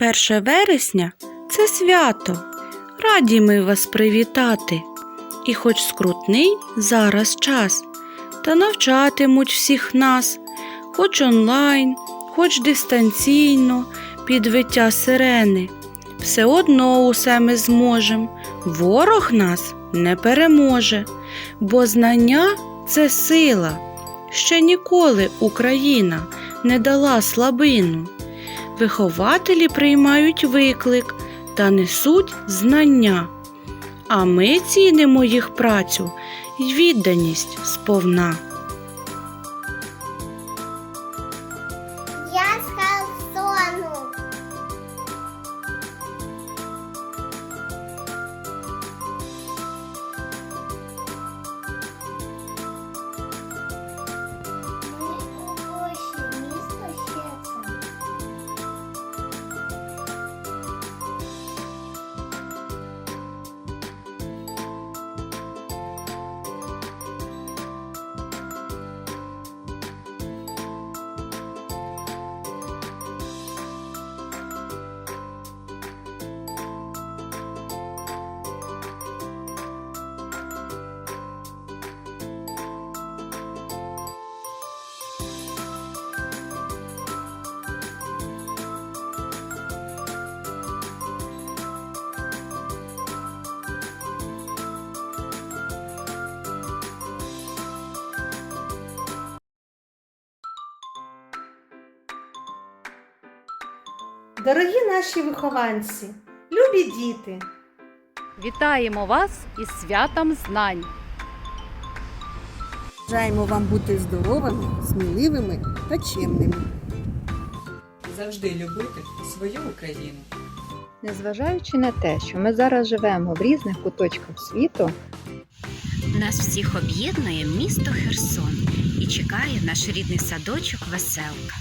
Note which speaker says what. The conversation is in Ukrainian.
Speaker 1: 1 вересня це свято. Раді ми вас привітати. І хоч скрутний зараз час, та навчатимуть всіх нас, хоч онлайн, хоч дистанційно, під виття сирени. Все одно усе ми зможем. Ворог нас не переможе, бо знання це сила. Ще ніколи Україна не дала слабину. Вихователі приймають виклик та несуть знання. А ми цінимо їх працю й відданість сповна.
Speaker 2: Дорогі наші вихованці, любі діти,
Speaker 3: Вітаємо вас із святом знань!
Speaker 4: Бажаємо вам бути здоровими, сміливими та чемними.
Speaker 5: завжди любити свою Україну.
Speaker 6: Незважаючи на те, що ми зараз живемо в різних куточках світу,
Speaker 7: Нас всіх об'єднує місто Херсон і чекає наш рідний садочок Веселка.